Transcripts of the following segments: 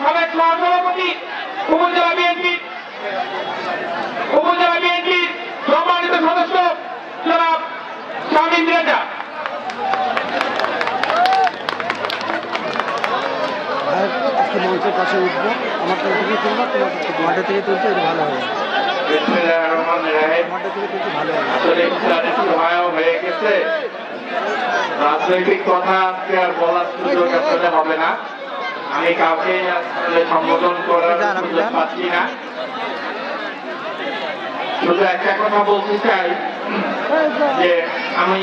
সাবেক মহাসভাপতি উপজেলা বিএনপির উপজেলা বিএনপির সম্মানিত সদস্য রাজনৈতিক কথা আজকে আর বলার সুযোগ আসলে হবে না। আমি কাউকে সম্বোধন করার সুযোগ পাচ্ছি না। শুধু একটা কথা বলতে চাই যে আমি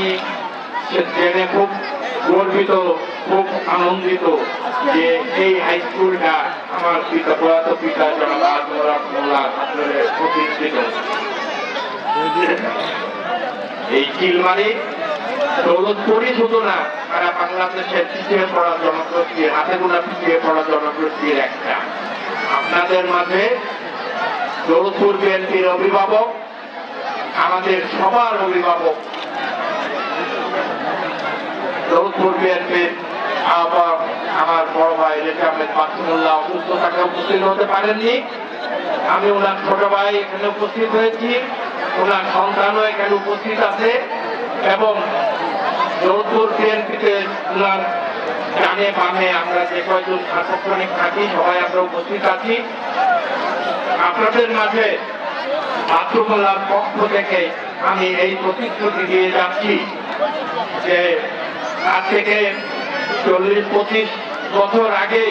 জেনে খুব গর্বিত খুব আনন্দিত যে এই হাই স্কুলটা আমার পিতা প্রয়াত পিতা আজমরাত প্রতিষ্ঠিত এই চিলমারি দৌলতপুরই শুধু না, সারা বাংলাদেশের পিছিয়ে পড়া জনগোষ্ঠীর হাতে গোনা পিছিয়ে পড়া জনগোষ্ঠীর একটা। আপনাদের মাঝে দৌলতপুর বিএনপির অভিভাবক, আমাদের সবার অভিভাবক, দৌলতপুর বিএনপির আহ্বায়ক আমার বড় ভাই রেখে আহমেদ মাসুমুল্লাহ অসুস্থ থাকা উপস্থিত হতে পারেননি। আমি ওনার ছোট ভাই এখানে উপস্থিত হয়েছি। ওনার সন্তানও এখানে উপস্থিত আছে এবং দৌলতপুর বিএনপিতে ডানে বামে আমরা যে কয়জন সাংগঠনিক থাকি, সবাই আমরা উপস্থিত আছি। আপনাদের মাঝে বাথরুমলার পক্ষ থেকে আমি এই প্রতিশ্রুতি দিয়ে যাচ্ছি যে আজ থেকে চল্লিশ, পঁচিশ বছর আগে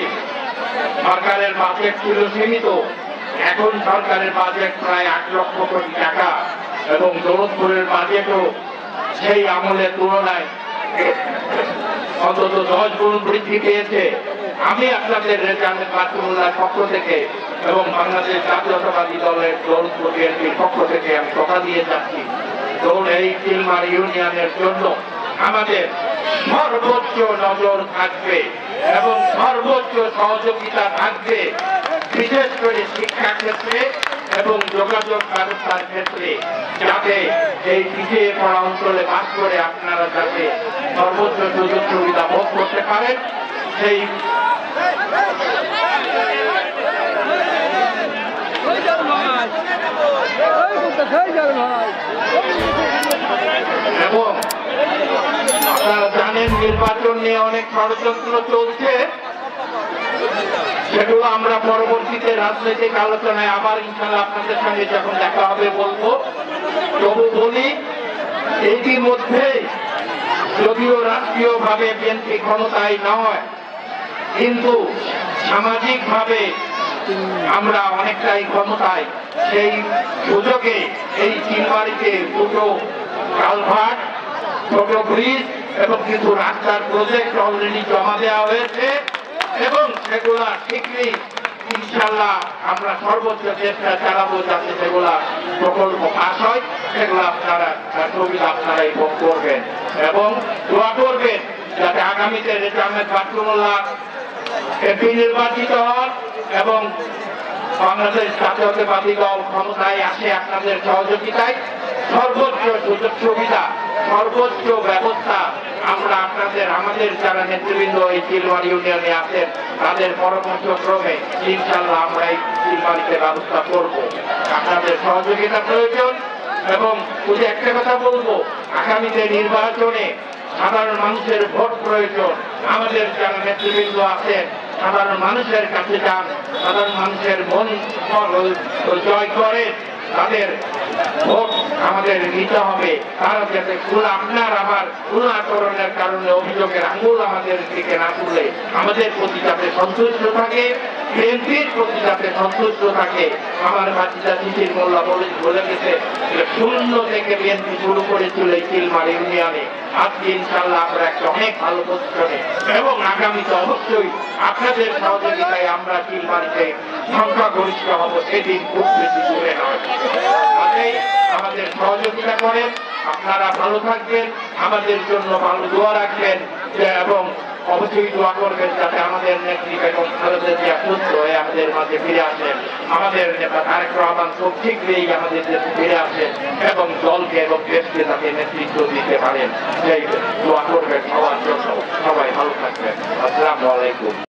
সরকারের বাজেট ছিল সীমিত। এখন সরকারের বাজেট প্রায় আট লক্ষ কোটি টাকা এবং দৌলতপুরের বাজেটও সেই আমলের তুলনায় অন্তত দশ গুণ বৃদ্ধি পেয়েছে। আমি আপনাদের রেজাল্টের বাতুল্লার পক্ষ থেকে এবং বাংলাদেশ জাতীয়তাবাদী দলের দৌলতপুর বিএনপির পক্ষ থেকে আমি কথা দিয়ে যাচ্ছি। ধরুন এই চিলমার ইউনিয়নের জন্য আমাদের সর্বোচ্চ নজর থাকবে এবং সর্বোচ্চ সহযোগিতা থাকবে, বিশেষ করে শিক্ষা ক্ষেত্রে এবং যোগাযোগ ব্যবস্থার ক্ষেত্রে যাতে এই পিছিয়ে পড়া অঞ্চলে বাস করে আপনারা যাতে সর্বোচ্চ সুযোগ সুবিধা ভোগ করতে পারেন, সেই এবং আপনারা জানেন নির্বাচন নিয়ে অনেক ষড়যন্ত্র চলছে। সেগুলো আমরা পরবর্তীতে রাজনৈতিক আলোচনায় আবার ইনশাল্লাহ আপনাদের সঙ্গে যখন দেখা হবে বলব। তবু বলি, ইতিমধ্যে যদিও রাষ্ট্রীয়ভাবে বিএনপি ক্ষমতায় নয়, কিন্তু সামাজিকভাবে আমরা অনেকটাই ক্ষমতায়। সেই সুযোগে এই চিনবাড়িতে দুটো কালভার্ট ছোট ব্রিজ এবং কিছু রাস্তার প্রজেক্ট অলরেডি জমা দেওয়া হয়েছে। এবং সেগুলা শীঘ্রই ইনশাল্লাহ আমরা সর্বোচ্চ চেষ্টা চালাবো যাতে সেগুলা প্রকল্প পাস হয়। সেগুলো আপনারা সুবিধা আপনারাই ভোগ করবেন। এবং দোয়া করবেন যাতে আগামীতে রেজামের বাটুমুল্লাহ এমপি নির্বাচিত হন এবং বাংলাদেশ জাতীয়তাবাদী দল ক্ষমতায় আসে আপনাদের সহযোগিতায় সর্বোচ্চ সুযোগ সুবিধা, সর্বোচ্চ ব্যবস্থা আমরা আপনাদের, আমাদের যারা নেতৃবৃন্দ এই চিলমার ইউনিয়নে আছেন, তাদের পরামর্শ ক্রমে ইনশাল্লাহ আমরা এই চিলমারিতে ব্যবস্থা করব। আপনাদের সহযোগিতা প্রয়োজন এবং শুধু একটা কথা বলব, আগামীতে নির্বাচনে সাধারণ মানুষের ভোট প্রয়োজন। আমাদের যারা নেতৃবৃন্দ আছেন, সাধারণ মানুষের কাছে যান, সাধারণ মানুষের মন জয় করে তাদের ভোট আমাদের নিতে হবে। তারা যাতে আপনার আবার কোন আচরণের কারণে অভিযোগের আঙুল আমাদের দিকে না তুলে, আমাদের প্রতি যাতে সন্তুষ্ট থাকে বিএনপির প্রতি যাতে সন্তুষ্ট থাকে। আমার ভাতিজা চিঠির মোল্লা বলে বলে গেছে শূন্য থেকে বিএনপি শুরু করেছিল এই চিলমার ইউনিয়নে আজকে ইনশাল্লাহ আমরা একটা অনেক ভালো পজিশনে এবং আগামীতে অবশ্যই আপনাদের সহযোগিতায় আমরা চিলমারিতে সংখ্যাগরিষ্ঠ হব, সেদিন খুব বেশি দূরে নয়। আমাদের সহযোগিতা করেন, আপনারা ভালো থাকবেন, আমাদের জন্য ভালো দোয়া রাখবেন, এবং অবশ্যই দোয়া করবেন যাতে আমাদের নেত্রী বেগম খালেদা জিয়া সুস্থ হয়ে আমাদের মাঝে ফিরে আসেন। আমাদের নেতা তারেক রহমান খুব শীঘ্রই আমাদের দেশে ফিরে আসেন এবং দলকে এবং দেশকে তাকে নেতৃত্ব দিতে পারেন। সেই দোয়া করবেন সবার জন্য। সবাই ভালো থাকবেন। আসসালামু আলাইকুম।